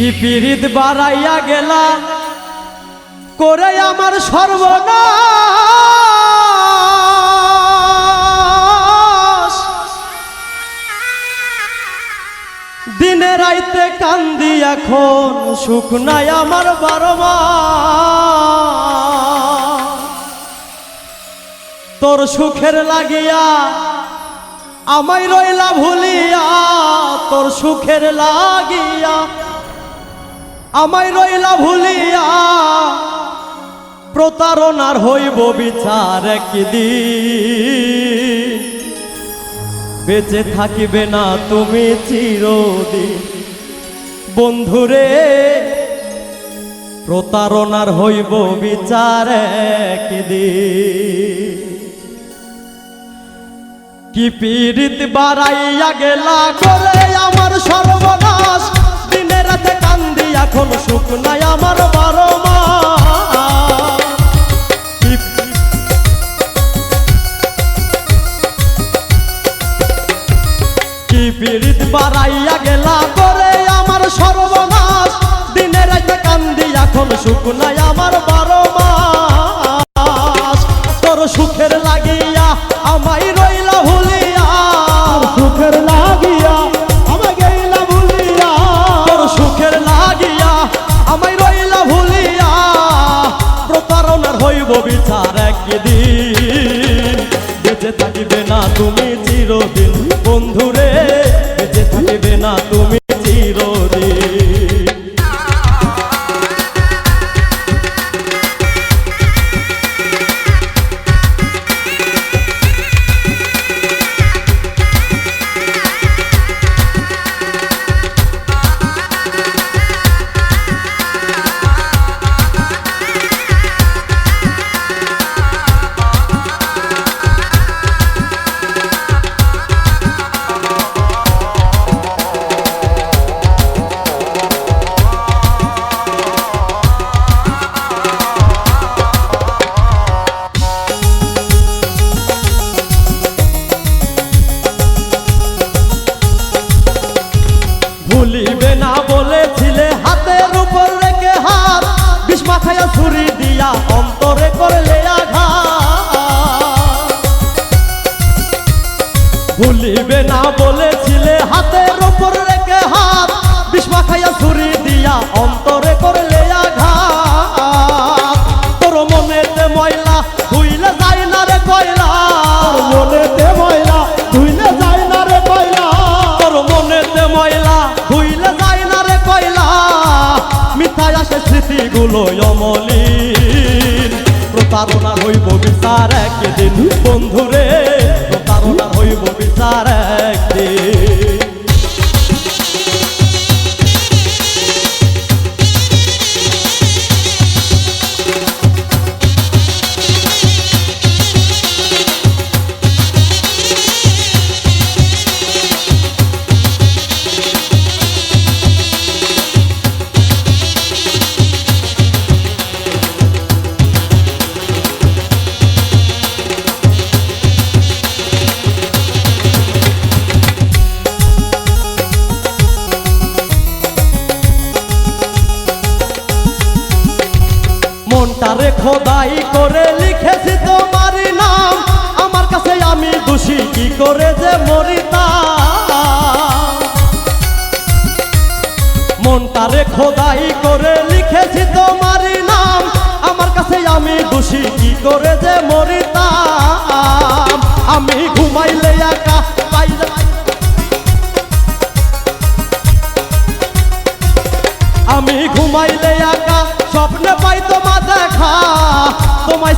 কি পিরিত বাড়াইয়া গেলা, করে আমার সর্বনাশ। দিনে রাইতে কান্দি এখন, সুখ নাই আমার বারো তোর সুখের লাগিয়া আমায় রইলা ভুলিয়া, তোর সুখের লাগিয়া আমায় রইলা ভুলিয়া, প্রতারণার হইব বিচার একদিন। বেঁচে থাকিবে না তুমি চিরদিন। বন্ধুরে, প্রতারণার হইব বিচার একদিন। কি পীড়িত বাড়াইয়া গেলা করে আমার সর্বনাশ। আমার বারো রাতে কান্দি এখন আমার বারো মাস। তোর সুখের লাগিয়া আমায় রইলা থাকিবে না তুমি চিরদিন বন্ধুরে। বেঁচে থাকিবে না তুমি মাথায় ছুরি দিয়া অন্তরে করলে আঘাত। ভুলিবে না বলেছিলে হাতের উপর রেখে হাত। বিষ মাথায় ছুরি দিয়া অন্তরে করলে স্মৃতিগুলো অমলিন। প্রতারণা হইব বিচার একদিন বন্ধুরে প্রতারণা হইব বিচার একদিন। খোদাই করে লিখেছি তোমার নাম। আমার কাছে আমি দুষি, কি করে যে মরিতা মনটারে খোদাই করে লিখেছি তোমার নাম। আমার কাছে আমি দুষি, কি করে যে মরিতাম?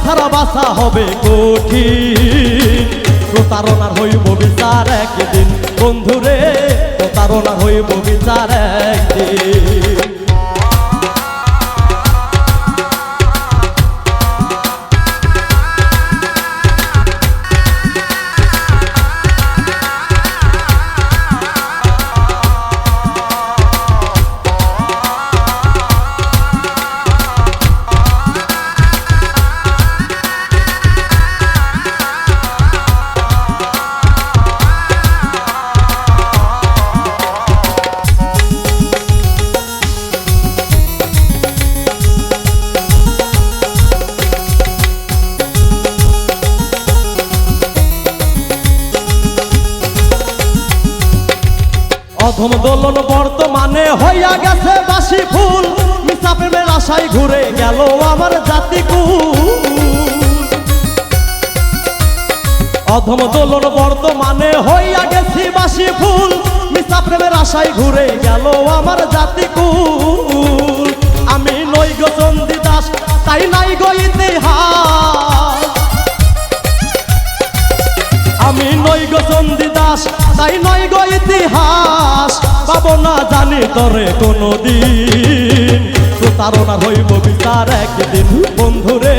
সারা বাসা হবে কঠিন। প্রতারণার হইব বিচার একদিন। বন্ধুরে প্রতারণার হইব বিচার একদিন। অধম দোলন বর্তমানে হইয়া গেছে বাসি ফুল। মিশা প্রেমের আশায় ঘুরে গেল আমার জাতি অধম দোলন বর্তমানে হইয়া গেছি বাসি ফুল। মিশা প্রেমের আশায় ঘুরে গেল আমার জাতি আমি নই গো চন্দি দাস তাই নাই গো ইতিহাস। আমি নই গো চন্দি দাস তাই নই গো ইতিহাস। পাবো না জানি তরে কোনো দিন প্রতারণা হইব বিচার একদিন, বন্ধুরে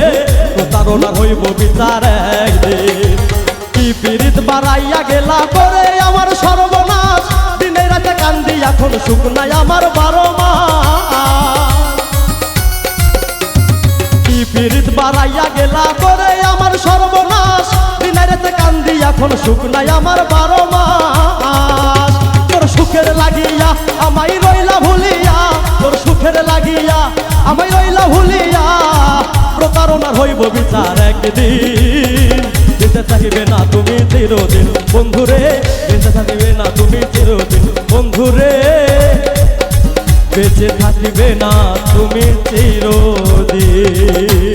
প্রতারণা হইব বিচার একদিন। কি পীড়িত বাড়াইয়া গেলা করে আমার সর্বনাশ। দিনে রাতে কান্দি, এখন সুখ নাই আমার বারো কি পীড়িত বাড়াইয়া গেলা করে আমার সর্বনাশ। দিনের রাতে কান্দি, এখন সুখ নাই আমার বারো লাগিয়া আমায় রইলা ভুলিয়া, তোর সুখের লাগিয়া, আমায় রইলা ভুলিয়া প্রতারণার হইব বিচার একদিন। বেঁচে থাকিবে না তুমি চিরদিন বন্ধুরে বেঁচে থাকিবে না তুমি চিরদিন বন্ধুরে বেঁচে থাকিবে না তুমি চিরদিন।